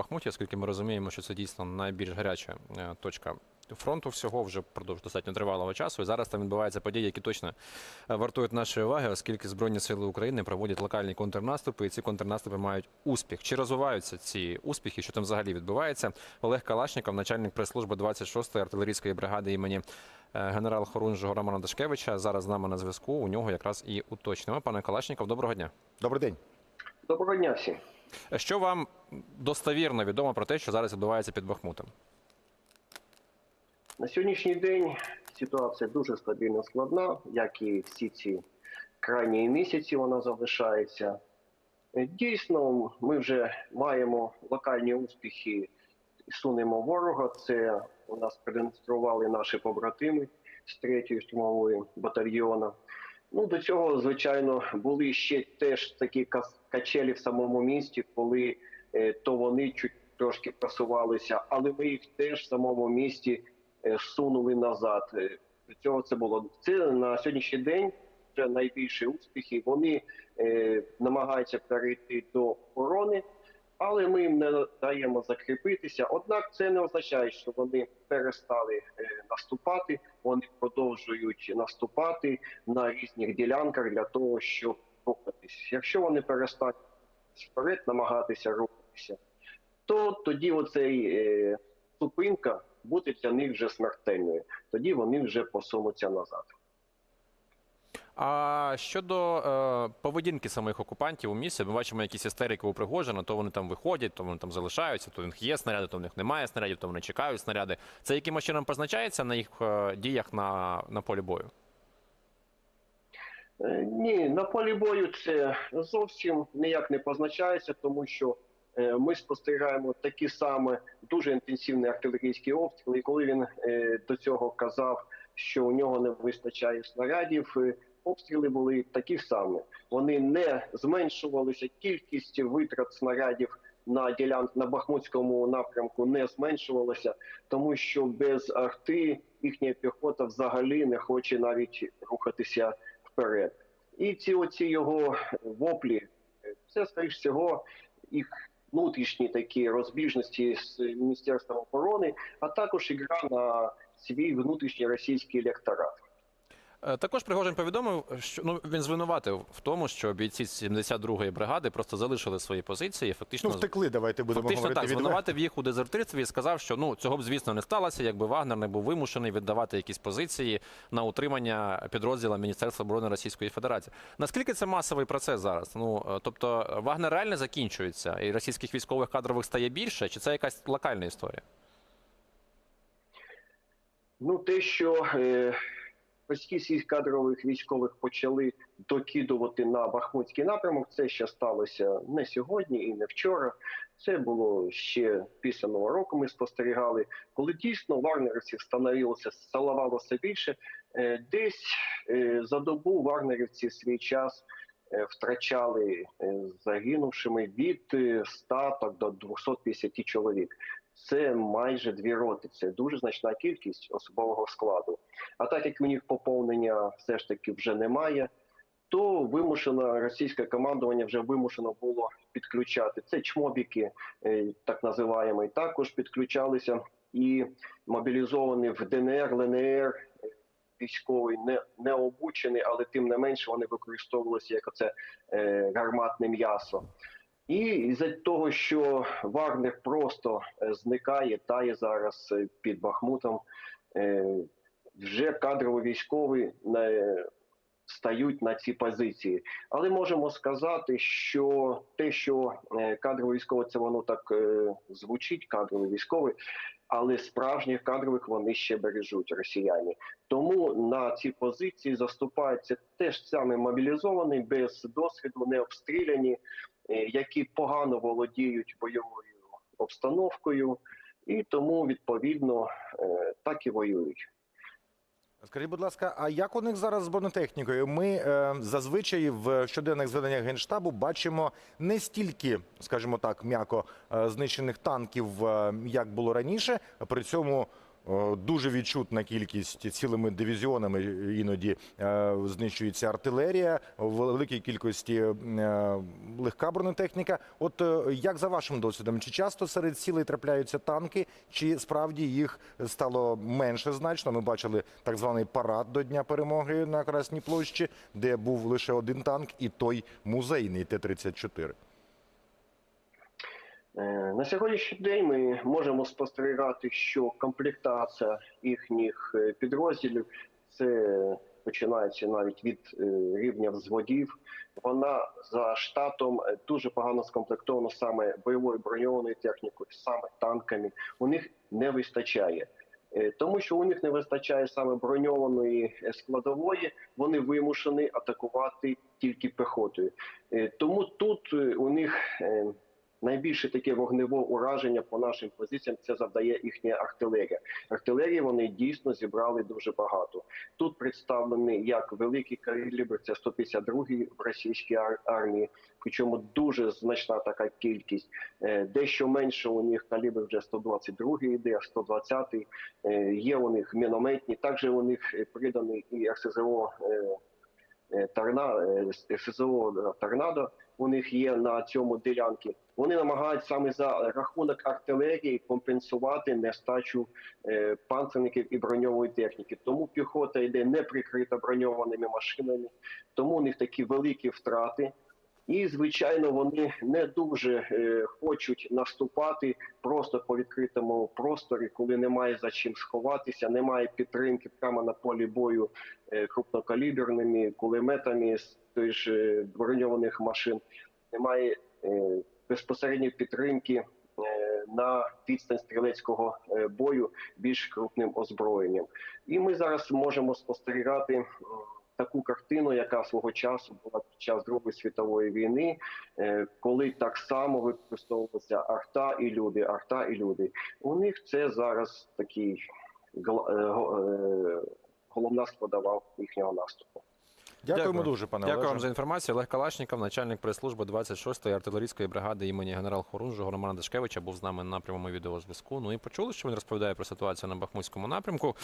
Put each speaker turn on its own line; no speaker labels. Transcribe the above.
Бахмуті, оскільки ми розуміємо, що це дійсно найбільш гаряча е, точка фронту всього вже впродовж достатньо тривалого часу. І зараз там відбуваються події, які точно е, вартують нашої уваги, оскільки Збройні сили України проводять локальні контрнаступи, і ці контрнаступи мають успіх. Чи розвиваються ці успіхи? Що там взагалі відбувається? Олег Калашніков, начальник прес-служби 26-ї артилерійської бригади імені е, генерал Хорунжого Романа Дашкевича. Зараз з нами на зв'язку. У нього якраз і уточнимо. Пане Калашніков, доброго дня.
Добрий день.
Доброго дня всім.
Що вам достовірно відомо про те, що зараз відбувається під Бахмутом?
На сьогоднішній день ситуація дуже стабільно складна, як і всі ці крайні місяці вона залишається. Дійсно, ми вже маємо локальні успіхи і сунемо ворога. Це у нас продемонстрували наші побратими з 3-ї штурмової батальйону. Ну, до цього, звичайно, були ще теж такі качелі в самому місті, коли е, то вони чуть трошки просувалися, але ми їх теж в самому місті е, сунули назад. Е, До цього це було це на сьогоднішній день вже найбільші успіхи. Вони е, намагаються перейти до оборони, але ми їм не даємо закріпитися. Однак це не означає, що вони перестали е, наступати. Вони продовжують наступати на різних ділянках для того, щоб рухатись. Якщо вони перестануть вперед намагатися рухатися, то тоді оцей е, зупинка буде для них вже смертельною. Тоді вони вже посунуться назад.
А щодо е, поведінки самих окупантів у місті, ми бачимо якісь істерики у Пригожина, то вони там виходять, то вони там залишаються, то в них є снаряди, то в них немає снарядів, то вони чекають снаряди. Це якимось чином позначається на їх е, діях на, на полі бою?
Е, Ні, на полі бою це зовсім ніяк не позначається, тому що е, ми спостерігаємо такі саме дуже інтенсивні артилерійські обстріли. І коли він е, до цього казав, що у нього не вистачає снарядів, обстріли були такі самі. Вони не зменшувалися. Кількість витрат снарядів на ділянку на Бахмутському напрямку не зменшувалася, тому що без арти їхня піхота взагалі не хоче навіть рухатися вперед. І ці оці його воплі, це скоріш всього їх внутрішні такі розбіжності з Міністерством оборони, а також ігра на свій внутрішній російський електорат.
Е, Також Пригожин повідомив, що ну він звинуватив в тому, що бійці 72-ї бригади просто залишили свої позиції. Фактично
Ну, втекли, давайте будемо
Фактично
говорити
так, звинуватив їх у дезертирстві і сказав, що ну цього б звісно не сталося, якби Вагнер не був вимушений віддавати якісь позиції на утримання підрозділа Міністерства оборони Російської Федерації. Наскільки це масовий процес зараз? Ну е, тобто Вагнер реально закінчується, і російських військових кадрових стає більше, чи це якась локальна історія?
Ну, те, що е, російських кадрових військових почали докидувати на Бахмутський напрямок, це ще сталося не сьогодні і не вчора. Це було ще після нового року. Ми спостерігали, коли дійсно вагнерівців становилося ставало все більше. Е, десь е, за добу вагнерівці в свій час е, втрачали загинувшими від е, 100 так, до 250 чоловік. Це майже дві роти. Це дуже значна кількість особового складу. А так як у них поповнення все ж таки вже немає, то вимушено російське командування вже вимушено було підключати. Це чмобіки, е, так називаємо, і також підключалися і мобілізовані в ДНР, ЛНР військовий, не, не обучений, але тим не менше вони використовувалися як оце е, гарматне м'ясо. І з того, що Вагнер просто е, зникає, тає зараз е, під Бахмутом, е, вже кадрові військові стають на ці позиції. Але можемо сказати, що те, що е, кадровий це воно так звучить, кадровий військовий, але справжніх кадрових вони ще бережуть росіяни. Тому на ці позиції заступаються теж саме мобілізовані, без досвіду, не обстріляні, які погано володіють бойовою обстановкою, і тому відповідно е, так і воюють.
Скажіть, будь ласка, а як у них зараз з бронетехнікою? Ми е, зазвичай в щоденних зведеннях генштабу бачимо не стільки, скажімо так, м'яко е, знищених танків, е, як було раніше. При цьому Е, Дуже відчутна кількість цілими дивізіонами іноді е, знищується артилерія, в великій кількості е, легка бронетехніка. От е, як за вашим досвідом, чи часто серед цілей трапляються танки, чи справді їх стало менше значно? Ми бачили так званий парад до Дня перемоги на Красній площі, де був лише один танк, і той музейний Т-34.
Е, На сьогоднішній день ми можемо спостерігати, що комплектація їхніх е, підрозділів це починається навіть від е, рівня взводів. Вона за штатом дуже погано скомплектована саме бойовою броньованою технікою, саме танками. У них не вистачає. Тому що у них не вистачає саме броньованої складової, вони вимушені атакувати тільки пехотою. Е, Тому тут у них найбільше таке вогневе ураження по нашим позиціям це завдає їхня артилерія. Артилерії вони дійсно зібрали дуже багато. Тут представлений як великий калібр, це 152-й в російській ар- армії, причому дуже значна така кількість. Е, Дещо менше у них калібр вже 122-й йде, 120-й. Е, Є у них мінометні, також у них приданий і РСЗО е, Торна, е, СЗО Торнадо у них є на цьому ділянці. Вони намагаються саме за рахунок артилерії компенсувати нестачу е, панцерників і броньової техніки. Тому піхота йде не прикрита броньованими машинами, тому у них такі великі втрати. І, звичайно, вони не дуже е, хочуть наступати просто по відкритому просторі, коли немає за чим сховатися, немає підтримки прямо на полі бою е, крупнокаліберними кулеметами з той ж броньованих машин. Немає е, безпосередньої підтримки на відстань стрілецького бою більш крупним озброєнням. І ми зараз можемо спостерігати таку картину, яка свого часу була час Другої світової війни, е, коли так само використовувалися арта і люди, арта і люди. У них це зараз такий е, е, головна складова їхнього наступу.
Дякуємо
Дякую.
дуже, пане
Дякую
Олеже.
вам за інформацію. Олег Калашніков, начальник прес-служби 26-ї артилерійської бригади імені генерал Хорунжого Романа Дашкевича, був з нами на прямому відеозв'язку. Ну і почули, що він розповідає про ситуацію на Бахмутському напрямку.